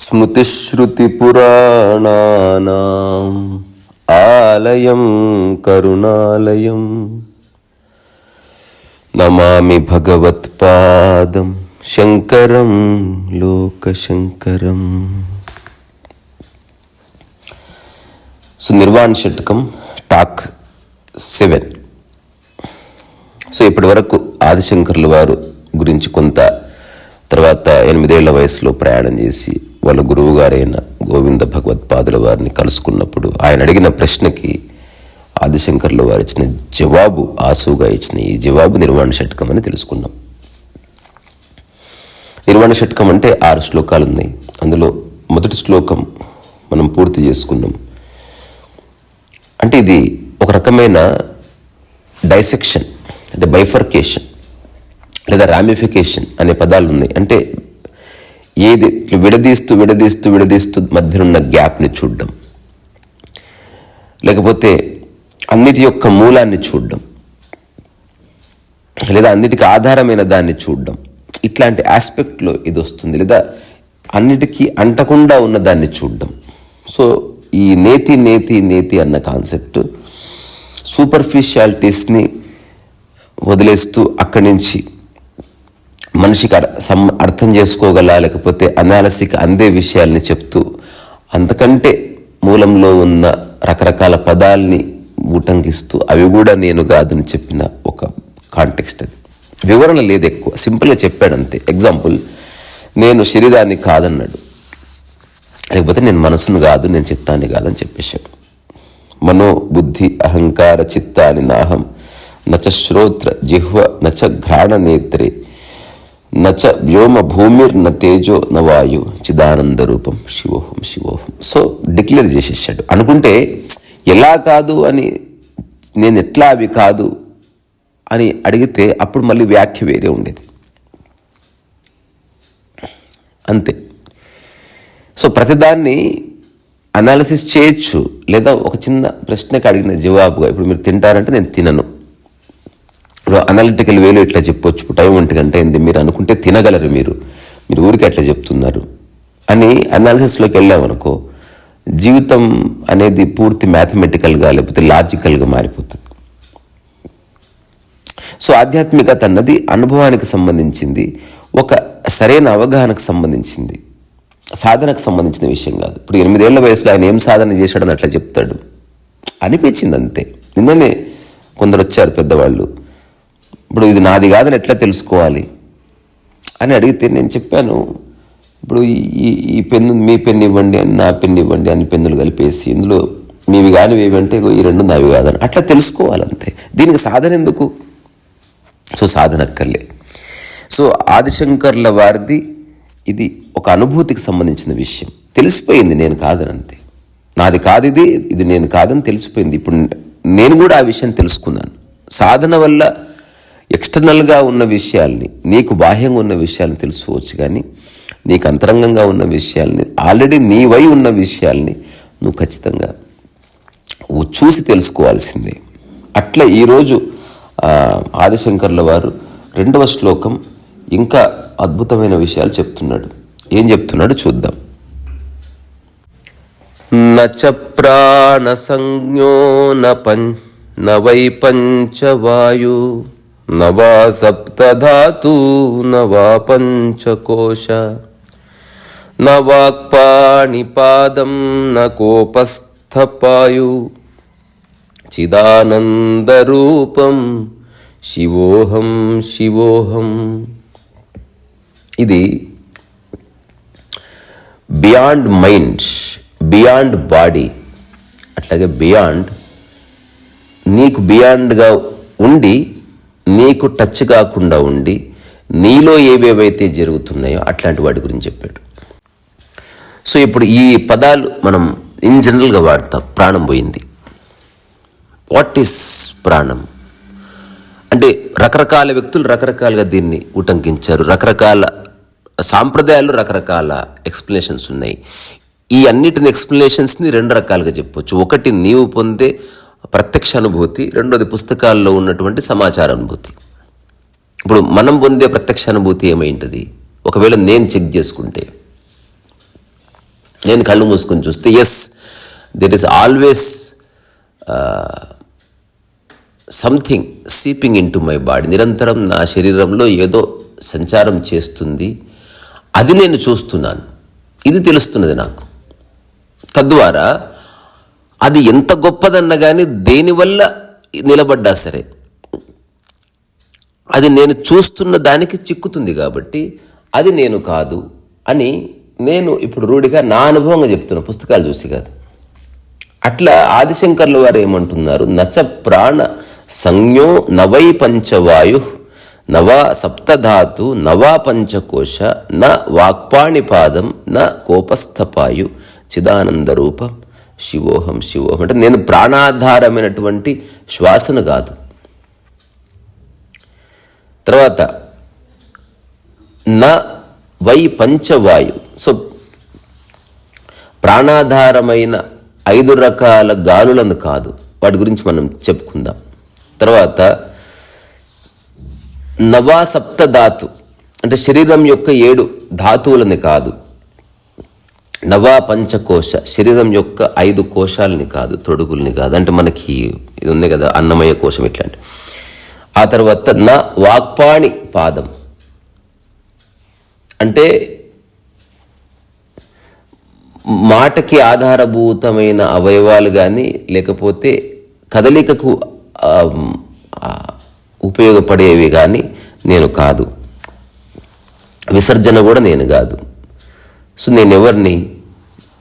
స్మృతిశ్రుతిపురాణానాం ఆలయం కరుణాలయం. నమామి భగవత్పాదం శంకరం లోకశంకరం. సునిర్వాణ్ షట్కం టాక్ సెవెన్. సో ఇప్పటి వరకు ఆదిశంకర్లు వారు గురించి కొంత తర్వాత ఎనిమిదేళ్ళ వయసులో ప్రయాణం చేసి వాళ్ళ గురువు గారైన గోవింద భగవత్పాదుల వారిని కలుసుకున్నప్పుడు ఆయన అడిగిన ప్రశ్నకి ఆదిశంకర్లు వారు ఇచ్చిన జవాబు ఆసుగా ఇచ్చిన ఈ జవాబు నిర్వాణ షట్కం అని తెలుసుకున్నాం. నిర్వాణ షట్కం అంటే ఆరు శ్లోకాలు ఉన్నాయి. అందులో మొదటి శ్లోకం మనం పూర్తి చేసుకున్నాం. అంటే ఇది ఒక రకమైన డైసెక్షన్. అంటే బైఫర్కేషన్ లేదా రామిఫికేషన్ అనే పదాలు ఉన్నాయి అంటే ఏది విడదీస్తూ విడదీస్తూ విడదీస్తూ మధ్యనున్న గ్యాప్ని చూడడం. లేకపోతే అన్నిటి యొక్క మూలాన్ని చూడడం. లేదా అన్నిటికీ ఆధారమైన దాన్ని చూడడం. ఇట్లాంటి ఆస్పెక్ట్లో ఇది వస్తుంది. లేదా అన్నిటికీ అంటకుండా ఉన్న దాన్ని చూడడం. సో ఈ నేతి నేతి నేతి అన్న కాన్సెప్ట్ సూపర్ఫిషియాలిటీస్ని వదిలేస్తూ అక్కడి నుంచి మనిషికి అర్- సం అర్థం చేసుకోగల లేకపోతే అనాలసికి అందే విషయాల్ని చెప్తూ అంతకంటే మూలంలో ఉన్న రకరకాల పదాల్ని ఊటంకిస్తూ అవి కూడా నేను కాదని చెప్పిన ఒక కాంటెక్స్ట్ అది. వివరణ లేదు ఎక్కువ. సింపుల్గా చెప్పాడు అంతే. ఎగ్జాంపుల్ నేను శరీరాన్ని కాదన్నాడు. లేకపోతే నేను మనసును కాదు నేను చిత్తాన్ని కాదని చెప్పేశాడు. మనో బుద్ధి అహంకార చిత్తాని నాహం నచ శ్రోత్ర జిహ్వ నచ ఘ్రాణ నేత్రే నచ వ్యోమ భూమిర్న తేజో న వాయు చిదానంద రూపం శివోహం శివోహం. సో డిక్లేర్ చేసేసాడు. అనుకుంటే ఎలా కాదు అని నేను ఎట్లా అవి కాదు అని అడిగితే అప్పుడు మళ్ళీ వ్యాఖ్య వేరే ఉండేది. అంతే. సో ప్రతిదాన్ని అనాలిసిస్ చేయొచ్చు. లేదా ఒక చిన్న ప్రశ్నకు అడిగిన జవాబుగా ఇప్పుడు మీరు తింటారంటే నేను తినను. ఇప్పుడు అనలిటికల్ వేలో ఇట్లా చెప్పొచ్చు. ఇప్పుడు టైం ఒంటి గంట అయింది. మీరు అనుకుంటే తినగలరు మీరు. మీరు ఊరికి అట్లా చెప్తున్నారు. అని అనాలిసిస్లోకి వెళ్ళామనుకో జీవితం అనేది పూర్తి మ్యాథమెటికల్గా లేకపోతే లాజికల్గా మారిపోతుంది. సో ఆధ్యాత్మికత అన్నది అనుభవానికి సంబంధించింది. ఒక సరైన అవగాహనకు సంబంధించింది. సాధనకు సంబంధించిన విషయం కాదు. ఇప్పుడు ఎనిమిదేళ్ళ వయసులో ఆయన ఏం సాధన చేశాడని అట్లా చెప్తాడు. అనిపించింది అంతే. నిన్ననే కొందరు వచ్చారు పెద్దవాళ్ళు. ఇప్పుడు ఇది నాది కాదని ఎట్లా తెలుసుకోవాలి? అని అడిగితే నేను చెప్పాను ఇప్పుడు ఈ ఈ- పెన్ను మీ పెన్ను ఇవ్వండి అని నా పెన్ను ఇవ్వండి అని పెన్నులు కలిపేసి ఇందులో మీవి కానివి ఏవంటే ఈ రెండు నావి కాదని అట్లా తెలుసుకోవాలంతే. దీనికి సాధన ఎందుకు? సో సాధన అక్కర్లే. సో ఆదిశంకర్ల వారిది ఇది ఒక అనుభూతికి సంబంధించిన విషయం. తెలిసిపోయింది నేను కాదని అంతే నాది కాదు ఇది ఇది నేను కాదని తెలిసిపోయింది. ఇప్పుడు నేను కూడా ఆ విషయం తెలుసుకున్నాను. సాధన వల్ల ఎక్స్టర్నల్గా ఉన్న విషయాల్ని నీకు బాహ్యంగా ఉన్న విషయాల్ని తెలుసుకోవచ్చు కానీ నీకు అంతరంగంగా ఉన్న విషయాల్ని ఆల్రెడీ నీవై ఉన్న విషయాల్ని నువ్వు ఖచ్చితంగా చూసి తెలుసుకోవాల్సిందే. అట్లా ఈరోజు ఆదిశంకర్ల వారు రెండవ శ్లోకం ఇంకా అద్భుతమైన విషయాలు చెప్తున్నాడు. ఏం చెప్తున్నాడు చూద్దాం. నచ ప్రాణ సంజ్ఞో న పం న వై పంచవాయు నవా వా సప్తధాతు న వా పంచకోశ న వాక్పాణిపాదం కోపస్థపాయు చిదానందరూపం శివోహం శివోహం ఇది బియాండ్ మైండ్ బియాండ్ బాడీ. అట్లాగే బియాండ్ నీకు బియాండ్గా ఉండి నీకు టచ్ కాకుండా ఉండి నీలో ఏవేవైతే జరుగుతున్నాయో అట్లాంటి వాటి గురించి చెప్పాడు. సో ఇప్పుడు ఈ పదాలు మనం ఇన్ జనరల్గా వాడతాం. ప్రాణం పోయింది. వాట్ ఈస్ ప్రాణం? అంటే రకరకాల వ్యక్తులు రకరకాలుగా దీన్ని ఉటంకించారు. రకరకాల సాంప్రదాయాలు రకరకాల ఎక్స్ప్లెనేషన్స్ ఉన్నాయి. ఈ అన్నిటిని ఎక్స్ప్లెనేషన్స్ని రెండు రకాలుగా చెప్పొచ్చు. ఒకటి నీవు పొందే ప్రత్యక్ష అనుభూతి రెండోది పుస్తకాల్లో ఉన్నటువంటి సమాచార అనుభూతి. ఇప్పుడు మనం పొందే ప్రత్యక్ష అనుభూతి ఏమైంటుంది? ఒకవేళ నేను చెక్ చేసుకుంటే నేను కళ్ళు మూసుకొని చూస్తే as there is always something seeping into my body నిరంతరం నా శరీరంలో ఏదో సంచారం చేస్తుంది. అది నేను చూస్తున్నాను. ఇది తెలుస్తున్నది నాకు. తద్వారా అది ఎంత గొప్పదన్న కానీ దేనివల్ల నిలబడ్డా సరే? అది నేను చూస్తున్న దానికి చిక్కుతుంది కాబట్టి అది నేను కాదు అని నేను ఇప్పుడు రూఢిగా నా అనుభవంగా చెప్తున్నా పుస్తకాలు చూసి కాదు. అట్లా ఆదిశంకర్లు వారు ఏమంటున్నారు? నచ ప్రాణ సంజ్ఞో నవై పంచవాయు నవా సప్తధాతు నవా పంచకోశ న వాక్పాణిపాదం న కోపస్థపాయు చిదానంద రూపం శివోహం శివోహం అంటే నేను ప్రాణాధారమైనటువంటి శ్వాసను కాదు. తర్వాత న వై పంచవాయు. సో ప్రాణాధారమైన ఐదు రకాల గాలులను కాదు. వాటి గురించి మనం చెప్పుకుందాం. తర్వాత నవా సప్త ధాతు. అంటే శరీరం యొక్క ఏడు ధాతువులని కాదు. నవా పంచకోశ శరీరం యొక్క ఐదు కోశాలని కాదు తొడుగుల్ని కాదు. అంటే మనకి ఇది ఉంది కదా అన్నమయ కోశం ఇట్లాంటి. ఆ తర్వాత నా వాక్పాణి పాదం. అంటే మాటకి ఆధారభూతమైన అవయవాలు కానీ లేకపోతే కదలికకు ఉపయోగపడేవి కానీ నేను కాదు. విసర్జన కూడా నేను కాదు. సో నేను ఎవరిని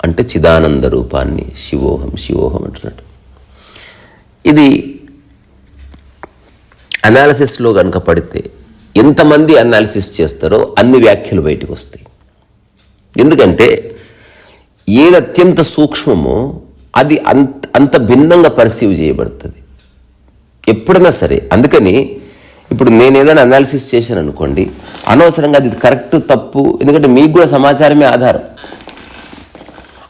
అంటే చిదానంద రూపాన్ని శివోహం శివోహం అంటున్నాడు. ఇది అనాలిసిస్లో కనుక పడితే ఎంతమంది అనాలిసిస్ చేస్తారో అన్ని వ్యాఖ్యలు బయటకు వస్తాయి. ఎందుకంటే ఏది అత్యంత సూక్ష్మమో అది అంత అంత భిన్నంగా పర్సీవ్ చేయబడుతుంది. ఎప్పుడైనా సరే అందుకని ఇప్పుడు నేను ఏదైనా అనాలిసిస్ చేశాను అనుకోండి అనవసరంగా అది కరెక్ట్ తప్పు ఎందుకంటే మీకు కూడా సమాచారమే ఆధారం.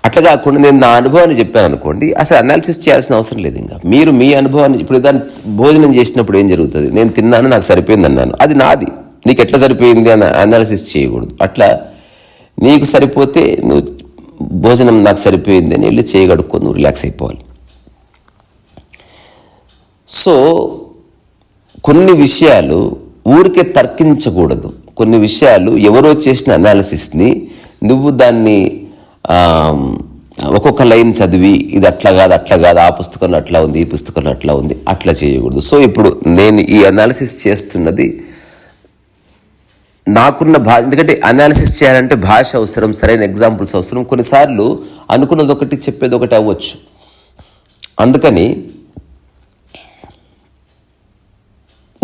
అట్లా కాకుండా నేను నా అనుభవాన్ని చెప్పాను అనుకోండి అసలు అనాలిసిస్ చేయాల్సిన అవసరం లేదు ఇంకా. మీరు మీ అనుభవాన్ని ఇప్పుడు దాన్ని భోజనం చేసినప్పుడు ఏం జరుగుతుంది? నేను తిన్నాను నాకు సరిపోయింది అన్నాను. అది నాది. నీకు ఎట్లా సరిపోయింది అని అనాలిసిస్ చేయకూడదు. అట్లా నీకు సరిపోతే నువ్వు భోజనం నాకు సరిపోయింది అని వెళ్ళి చేయగడుక్కో నువ్వు రిలాక్స్ అయిపోవాలి. సో కొన్ని విషయాలు ఊరికే తర్కించకూడదు. కొన్ని విషయాలు ఎవరో చేసిన అనాలిసిస్ని నువ్వు దాన్ని ఒక్కొక్క లైన్ చదివి ఇది అట్లా కాదు అట్లా కాదు ఆ పుస్తకంలో అట్లా ఉంది ఈ పుస్తకంలో అట్లా ఉంది అట్లా చేయకూడదు. సో ఇప్పుడు నేను ఈ అనాలిసిస్ చేస్తున్నది నాకున్న భాష ఎందుకంటే అనాలిసిస్ చేయాలంటే భాష అవసరం సరైన ఎగ్జాంపుల్స్ అవసరం. కొన్నిసార్లు అనుకున్నది ఒకటి చెప్పేది ఒకటి అవ్వచ్చు. అందుకని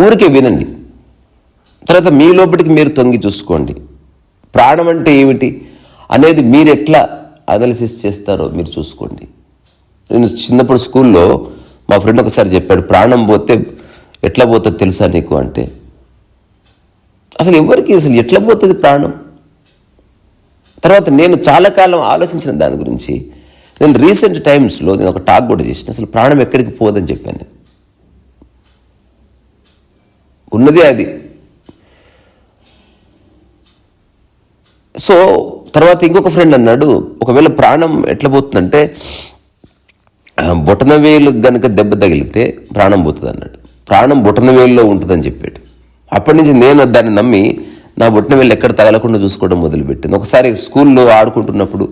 ఊరికే వినండి. తర్వాత మీ లోపలికి మీరు తొంగి చూసుకోండి. ప్రాణం అంటే ఏమిటి? అనేది మీరు ఎట్లా అనాలిసిస్ చేస్తారో మీరు చూసుకోండి. నేను చిన్నప్పుడు స్కూల్లో మా ఫ్రెండ్ ఒకసారి చెప్పాడు ప్రాణం పోతే ఎట్లా పోతుంది తెలుసా నీకు? అంటే అసలు ఎవరికి అసలు ఎట్లా పోతుంది ప్రాణం? తర్వాత నేను చాలా కాలం ఆలోచించిన దాని గురించి నేను రీసెంట్ టైమ్స్లో నేను ఒక టాక్ కూడా చేసిన అసలు ప్రాణం ఎక్కడికి పోదని చెప్పాను నేను. ఉన్నదే అది. సో తర్వాత ఇంకొక ఫ్రెండ్ అన్నాడు ఒకవేళ ప్రాణం ఎట్లా పోతుందంటే బొటన బొటనవేలు కనుక దెబ్బ తగిలితే ప్రాణం పోతుంది అన్నాడు. ప్రాణం బొటనవేలులో ఉంటుందని చెప్పాడు. అప్పటి నుంచి నేను దాన్ని నమ్మి నా బొటనవేలు ఎక్కడ తగలకుండా చూసుకోవడం మొదలుపెట్టింది ఒకసారి స్కూల్లో ఆడుకుంటున్నప్పుడు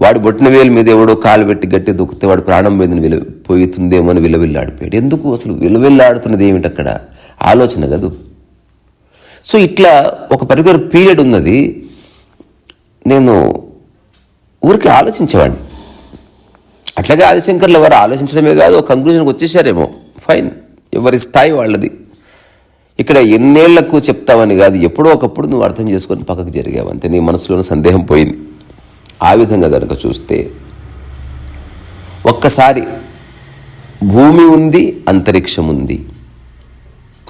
వాడు బొట్టిన వేలు మీద ఎవడో కాలు పెట్టి గట్టి దూకితే వాడు ప్రాణం మీద విల పోయితుందేమో అని విలవిల్లాడిపోయాడు. ఎందుకు? అసలు విలవిల్లాడుతున్నది ఏమిటి అక్కడ? ఆలోచన కదూ. సో ఇట్లా ఒక పర్టికులర్ పీరియడ్ ఉన్నది. నేను ఊరికి ఆలోచించేవాడిని. అట్లాగే ఆదిశంకర్లు ఎవరు ఆలోచించడమే కాదు ఒక కంక్లూజన్కి వచ్చేసారేమో. ఫైన్ ఎవరి స్థాయి వాళ్ళది. ఇక్కడ ఎన్నేళ్ళకు చెప్తావని కాదు ఎప్పుడో ఒకప్పుడు నువ్వు అర్థం చేసుకొని పక్కకు జరిగావు. అంతే నీ మనసులోని సందేహం పోయింది. ఆ విధంగా కనుక చూస్తే ఒక్కసారి భూమి ఉంది అంతరిక్షం ఉంది.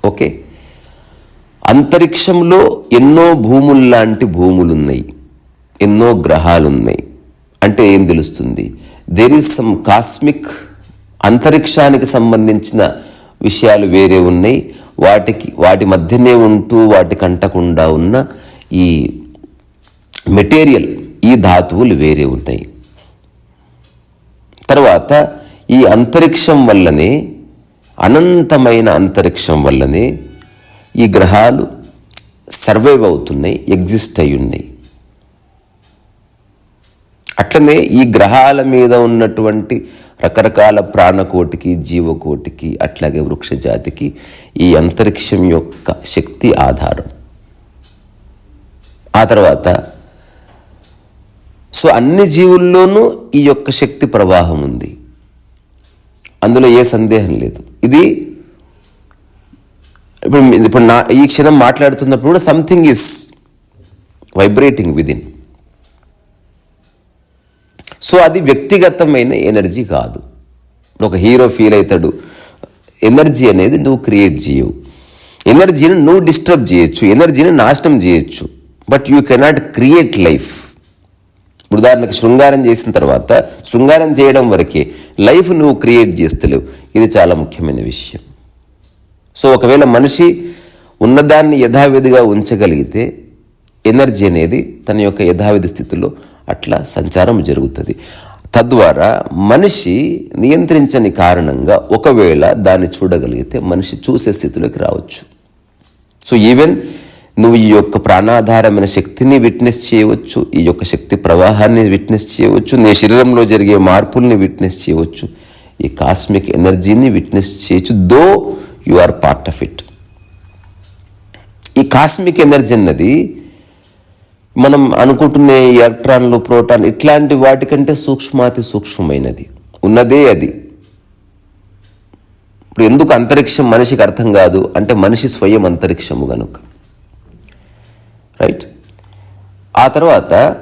ఓకే? అంతరిక్షంలో ఎన్నో భూముల్లాంటి భూములున్నాయి. ఎన్నో గ్రహాలున్నాయి. అంటే ఏం తెలుస్తుంది? దెర్ ఈస్ సమ్ కాస్మిక్ అంతరిక్షానికి సంబంధించిన విషయాలు వేరే ఉన్నాయి. వాటికి వాటి మధ్యనే ఉంటూ వాటికంటకుండా ఉన్న ఈ మెటీరియల్ ఈ ధాతువులు వేరే ఉన్నాయి తర్వాత ఈ అంతరిక్షం వల్లనే అనంతమైన అంతరిక్షం వల్లనే ఈ గ్రహాలు సర్వైవ్ అవుతున్నాయి ఎగ్జిస్ట్ అయి ఉన్నాయి. అట్లనే ఈ గ్రహాల మీద ఉన్నటువంటి రకరకాల ప్రాణకోటికి జీవకోటికి అట్లాగే వృక్షజాతికి ఈ అంతరిక్షం యొక్క శక్తి ఆధారం. ఆ తర్వాత సో అన్ని జీవుల్లోనూ ఈ యొక్క శక్తి ప్రవాహం ఉంది. అందులో ఏ సందేహం లేదు. ఇది ఇప్పుడు ఇప్పుడు నా ఈ క్షణం మాట్లాడుతున్నప్పుడు కూడా something is vibrating within so అది వ్యక్తిగతమైన ఎనర్జీ కాదు. ఒక హీరో ఫీల్ అవుతాడు. ఎనర్జీ అనేది నువ్వు క్రియేట్ చేయవు. ఎనర్జీని నువ్వు డిస్టర్బ్ చేయొచ్చు. ఎనర్జీని నాశనం చేయొచ్చు. But you cannot create life. ఇప్పుడు ఉదాహరణకు శృంగారం చేసిన తర్వాత శృంగారం చేయడం వరకే లైఫ్ నువ్వు క్రియేట్ చేస్తలేవు. ఇది చాలా ముఖ్యమైన విషయం. సో ఒకవేళ మనిషి ఉన్నదాన్ని యథావిధిగా ఉంచగలిగితే ఎనర్జీ అనేది తన యొక్క యథావిధి స్థితిలో అట్లా సంచారం జరుగుతుంది. తద్వారా మనిషి నియంత్రించని కారణంగా ఒకవేళ దాన్ని చూడగలిగితే మనిషి చూసే స్థితిలోకి రావచ్చు. సో ఈవెన్ నువ్వు ఈ యొక్క ప్రాణాధారమైన శక్తిని విట్నెస్ చేయవచ్చు ఈ యొక్క శక్తి ప్రవాహాన్ని విట్నెస్ చేయవచ్చు నీ శరీరంలో జరిగే మార్పుల్ని విట్నెస్ చేయవచ్చు ఈ కాస్మిక్ ఎనర్జీని విట్నెస్ చేయొచ్చు though you are part of it ఈ కాస్మిక్ ఎనర్జీ అన్నది మనం అనుకుంటున్నే ఎలక్ట్రాన్లు ప్రోటాన్ ఇట్లాంటి వాటికంటే సూక్ష్మాతి సూక్ష్మమైనది. ఉన్నదే అది. ఇప్పుడు ఎందుకు అంతరిక్షం మనిషికి అర్థం కాదు? అంటే మనిషి స్వయం అంతరిక్షము గనుక. రైట్ ఆ తర్వాత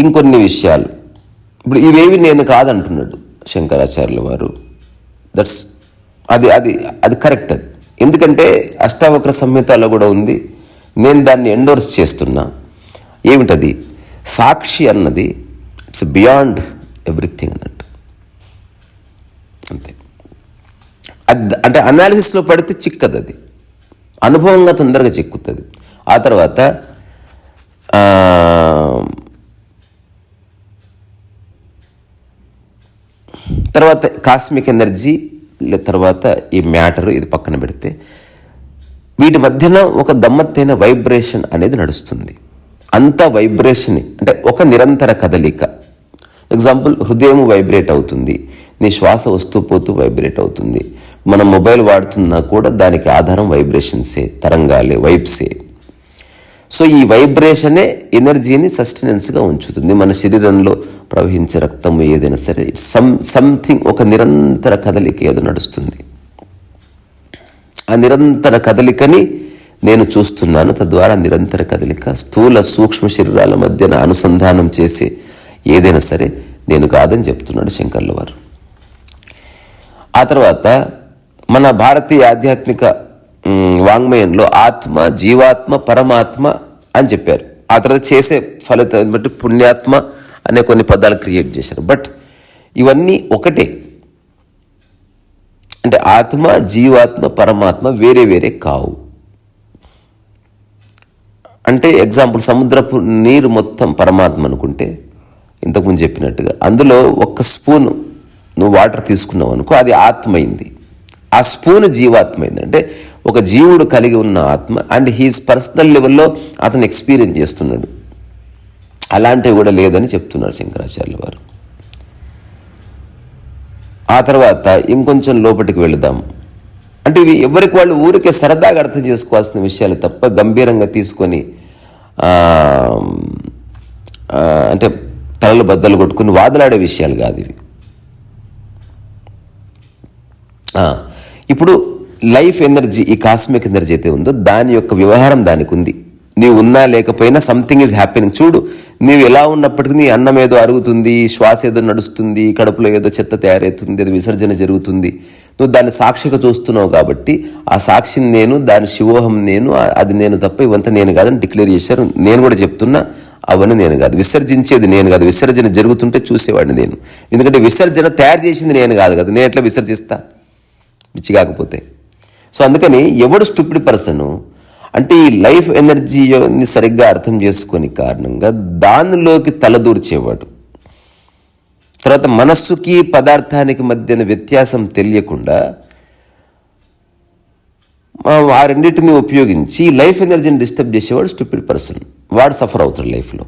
ఇంకొన్ని విషయాలు. ఇప్పుడు ఇవేవి నేను కాదంటున్నాడు శంకరాచార్యుల వారు. దట్స్ అది అది అది కరెక్ట్ అది. ఎందుకంటే అష్టావక్ర సంహితలో కూడా ఉంది. నేను దాన్ని ఎండోర్స్ చేస్తున్నా. ఏమిటది? సాక్షి అన్నది ఇట్స్ బియాండ్ ఎవ్రీథింగ్ అన్నట్టు. అంతే. అది అంటే అనాలిసిస్లో పడితే చిక్కదు అది అనుభవంగా తొందరగా చిక్కుతుంది. ఆ తర్వాత తర్వాత కాస్మిక్ ఎనర్జీ తర్వాత ఈ మ్యాటర్ ఇది పక్కన పెడితే వీటి మధ్యన ఒక గమ్మత్తైన వైబ్రేషన్ అనేది నడుస్తుంది. అంత వైబ్రేషన్ అంటే ఒక నిరంతర కదలిక. ఎగ్జాంపుల్ హృదయం వైబ్రేట్ అవుతుంది నీ శ్వాస వస్తూ పోతూ వైబ్రేట్ అవుతుంది. మనం మొబైల్ వాడుతున్నా కూడా దానికి ఆధారం వైబ్రేషన్సే తరంగాలే వైబ్సే. సో ఈ వైబ్రేషనే ఎనర్జీని సస్టెనెన్స్గా ఉంచుతుంది. మన శరీరంలో ప్రవహించే రక్తం ఏదైనా సరే సమ్ సంథింగ్ ఒక నిరంతర కదలిక ఏదో నడుస్తుంది. ఆ నిరంతర కదలికని నేను చూస్తున్నాను. తద్వారా నిరంతర కదలిక స్థూల సూక్ష్మ శరీరాల మధ్యన అనుసంధానం చేసే ఏదైనా సరే నేను కాదని చెప్తున్నాడు శంకర్ల వారు ఆ తర్వాత మన భారతీయ ఆధ్యాత్మిక వాంగ్మయంలో ఆత్మ జీవాత్మ పరమాత్మ అని చెప్పారు. ఆ తర్వాత చేసే ఫలితం బట్టి పుణ్యాత్మ అనే కొన్ని పదాలు క్రియేట్ చేశారు. బట్ ఇవన్నీ ఒకటే. అంటే ఆత్మ జీవాత్మ పరమాత్మ వేరే వేరే కావు. అంటే ఎగ్జాంపుల్ సముద్రపు నీరు మొత్తం పరమాత్మ అనుకుంటే ఇంతకుముందు చెప్పినట్టుగా అందులో ఒక్క స్పూన్ నువ్వు వాటర్ తీసుకున్నావు అనుకో అది ఆత్మైంది. ఆ స్పూన్ జీవాత్మ అంటే ఒక జీవుడు కలిగి ఉన్న ఆత్మ అండ్ హీస్ పర్సనల్ లెవెల్లో అతను ఎక్స్పీరియన్స్ చేస్తున్నాడు. అలాంటివి కూడా లేదని చెప్తున్నారు శంకరాచార్యుల వారు. ఆ తర్వాత ఇంకొంచెం లోపలికి వెళదాం. అంటే ఇవి ఎవరికి వాళ్ళు ఊరికే సరదాగా అర్థం చేసుకోవాల్సిన విషయాలు తప్ప గంభీరంగా తీసుకొని అంటే తలలు బద్దలు కొట్టుకుని వాదలాడే విషయాలు కాదు ఇవి. ఇప్పుడు లైఫ్ ఎనర్జీ ఈ కాస్మిక్ ఎనర్జీ అయితే ఉందో దాని యొక్క వ్యవహారం దానికి ఉంది. నీవు ఉన్నా లేకపోయినా సంథింగ్ ఈజ్ హ్యాపీనింగ్ చూడు నీవు ఎలా ఉన్నప్పటికీ నీ అన్నం ఏదో అరుగుతుంది శ్వాస ఏదో నడుస్తుంది కడుపులో ఏదో చెత్త తయారవుతుంది అది విసర్జన జరుగుతుంది. నువ్వు దాన్ని సాక్షిగా చూస్తున్నావు కాబట్టి ఆ సాక్షిని నేను దాని శివోహం నేను అది నేను తప్ప ఇవంతా నేను కాదని డిక్లేర్ చేశారు. నేను కూడా చెప్తున్నా అవన్నీ నేను కాదు. విసర్జించేది నేను కాదు. విసర్జన జరుగుతుంటే చూసేవాడిని నేను. ఎందుకంటే విసర్జన తయారు చేసింది నేను కాదు కదా. నేను ఎట్లా విసర్జిస్తా? పిచ్చి కాకపోతే. సో అందుకని ఎవడు స్టూపిడ్ పర్సన్ అంటే ఈ లైఫ్ ఎనర్జీని సరిగ్గా అర్థం చేసుకొని కారణంగా దానిలోకి తలదూర్చేవాడు తర్వాత మనస్సుకి పదార్థానికి మధ్యన వ్యత్యాసం తెలియకుండా ఆ- రెండింటిని ఉపయోగించి లైఫ్ ఎనర్జీని డిస్టర్బ్ చేసేవాడు స్టూపిడ్ పర్సన్ వాడు సఫర్ అవుతాడు లైఫ్లో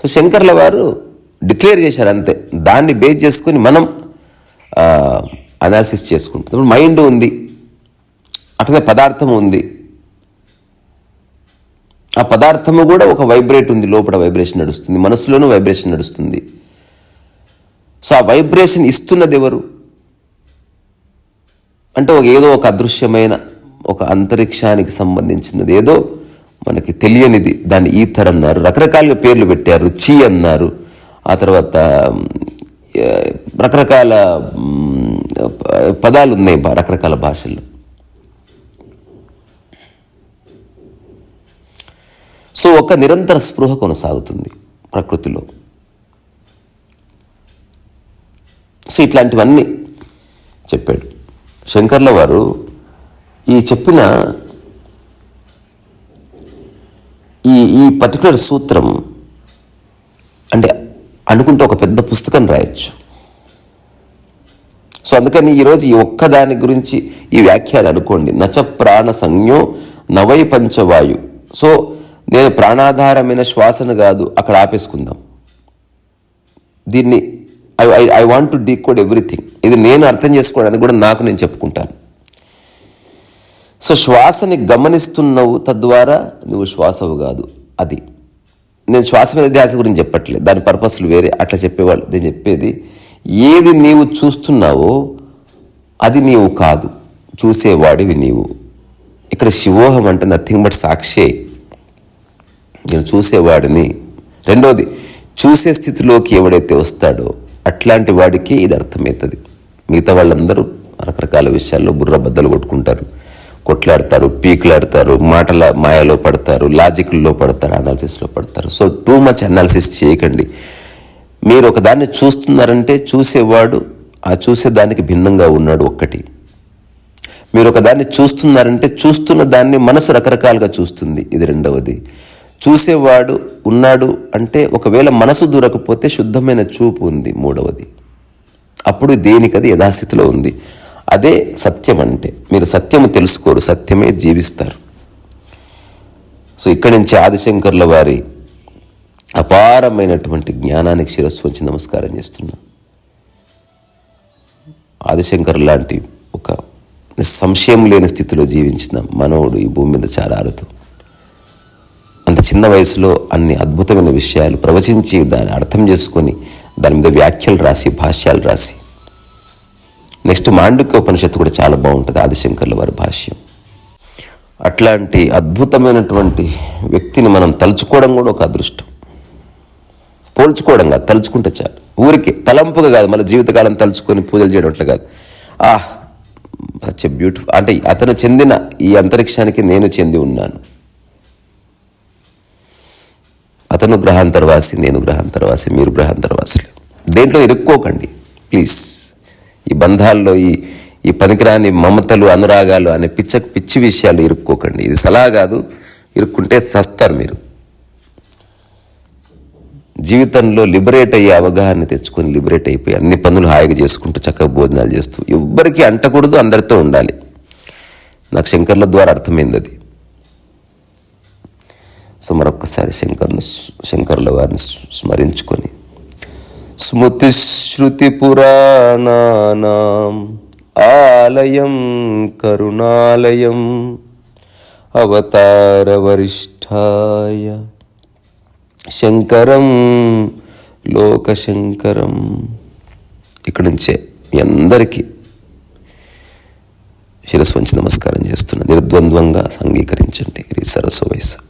సో శంకర్ల వారు డిక్లేర్ చేశారు అంతే. దాన్ని బేస్ చేసుకొని మనం అనాలిసిస్ చేసుకుంటుంది. ఇప్పుడు మైండ్ ఉంది అట్లనే పదార్థం ఉంది. ఆ పదార్థము కూడా ఒక వైబ్రేట్ ఉంది లోపల వైబ్రేషన్ నడుస్తుంది మనసులోనూ వైబ్రేషన్ నడుస్తుంది. సో ఆ వైబ్రేషన్ ఇస్తున్నది ఎవరు? అంటే ఒక ఏదో ఒక అదృశ్యమైన ఒక అంతరిక్షానికి సంబంధించినది ఏదో మనకి తెలియనిది. దాన్ని ఈథర్ అన్నారు రకరకాలుగా పేర్లు పెట్టారు చీ అన్నారు. ఆ తర్వాత రకరకాల పదాలు ఉన్నాయి రకరకాల భాషల్లో. సో ఒక నిరంతర స్పృహ కొనసాగుతుంది ప్రకృతిలో. సో ఇట్లాంటివన్నీ చెప్పాడు. శంకర్ల వారు ఈ చెప్పిన ఈ ఈ పర్టికులర్ సూత్రం అంటే అనుకుంటే ఒక పెద్ద పుస్తకం రాయొచ్చు. సో అందుకని ఈరోజు ఈ ఒక్కదాని గురించి ఈ వ్యాఖ్యలు అనుకోండి. నచ ప్రాణ సంజ్ఞో నవై పంచవాయు. సో నేను ప్రాణాధారమైన శ్వాసను కాదు అక్కడ ఆపేసుకుందాం. దీన్ని I I I want to decode everything. ఇది నేను అర్థం చేసుకోవడానికి కూడా నాకు నేను చెప్పుకుంటాను. సో శ్వాసని గమనిస్తున్నావు తద్వారా నువ్వు శ్వాసవు కాదు అది. నేను శ్వాస మీద ధ్యాస గురించి చెప్పట్లేదు దాని పర్పస్లు వేరే అట్లా చెప్పేవాళ్ళు నేను చెప్పేది ఏది నీవు చూస్తున్నావో అది నీవు కాదు. చూసేవాడివి నీవు. ఇక్కడ శివోహం అంటే నథింగ్ బట్ సాక్షే. నేను చూసేవాడిని. రెండోది చూసే స్థితిలోకి ఎవడైతే వస్తాడో అట్లాంటి వాడికి ఇది అర్థమవుతుంది. మిగతా వాళ్ళందరూ రకరకాల విషయాల్లో బుర్ర బద్దలు కొట్టుకుంటారు. కొట్లాడతారు పీకులాడతారు మాటల మాయలో పడతారు లాజిక్లో పడతారు అనాలిసిస్లో పడతారు. సో టూ మచ్ అనాలిసిస్ చేయకండి. మీరు ఒకదాన్ని చూస్తున్నారంటే చూసేవాడు ఆ చూసేదానికి భిన్నంగా ఉన్నాడు ఒక్కటి. మీరు ఒకదాన్ని చూస్తున్నారంటే చూస్తున్న దాన్ని మనసు రకరకాలుగా చూస్తుంది. ఇది రెండవది. చూసేవాడు ఉన్నాడు అంటే ఒకవేళ మనసు దూరకపోతే శుద్ధమైన చూపు ఉంది. మూడవది. అప్పుడు దేనికది యథాస్థితిలో ఉంది? అదే సత్యం అంటే. మీరు సత్యము తెలుసుకోరు. సత్యమే జీవిస్తారు. సో ఇక్కడి నుంచి ఆదిశంకర్ల వారి అపారమైనటువంటి జ్ఞానానికి శిరస్సు వచ్చి నమస్కారం చేస్తున్నా. ఆదిశంకర్ లాంటి ఒక సంశయం లేని స్థితిలో జీవించిన మనవుడు ఈ భూమి మీద చాలా అరుదు. అంత చిన్న వయసులో అన్ని అద్భుతమైన విషయాలు ప్రవచించి దాన్ని అర్థం చేసుకొని దాని మీద వ్యాఖ్యలు రాసి భాష్యాలు రాసి. నెక్స్ట్ మాండుక్య ఉపనిషత్తు కూడా చాలా బాగుంటుంది ఆదిశంకర్ల వారి భాష్యం. అట్లాంటి అద్భుతమైనటువంటి వ్యక్తిని మనం తలుచుకోవడం కూడా ఒక అదృష్టం. పోల్చుకోవడం కాదు తలుచుకుంటే చాలు. ఊరికి తలంపుగా కాదు మన జీవితకాలం తలుచుకొని పూజలు చేయడం అట్లా కాదు. ఆహ్ సచ్ బ్యూటిఫుల్ అంటే అతను చెందిన ఈ అంతరిక్షానికి నేను చెంది ఉన్నాను. అతను గ్రహాంతరవాసి నేను గ్రహాంతరవాసి మీరు గ్రహాంతరవాసులు దేంట్లో ఇరుక్కోకండి ప్లీజ్. ఈ బంధాల్లో ఈ ఈ పనికిరాని మమతలు అనురాగాలు అనే పిచ్చ పిచ్చి విషయాలు ఇరుక్కోకండి. ఇది సలహా కాదు ఇరుక్కుంటే సస్తారు మీరు. జీవితంలో లిబరేట్ అయ్యే అవగాహన తెచ్చుకొని లిబరేట్ అయిపోయి అన్ని పనులు హాయిగా చేసుకుంటూ చక్కగా భోజనాలు చేస్తూ ఎవ్వరికీ అంటకూడదు అందరితో ఉండాలి. నాకు శంకర్ల ద్వారా అర్థమైంది అది. సో మరొక్కసారి శంకర్ను శంకర్ల వారిని స్మరించుకొని స్మృతి శృతి పురాణానాం ఆలయం కరుణాలయం అవతార వరిష్ఠాయ శంకరం లోకశంకరం. ఇక్కడి నుంచే మీ అందరికీ శిరస్సు వంచి నమస్కారం చేస్తున్న నిర్ద్వంద్వంగా అంగీకరించండి ఇది సరస్సు వయసు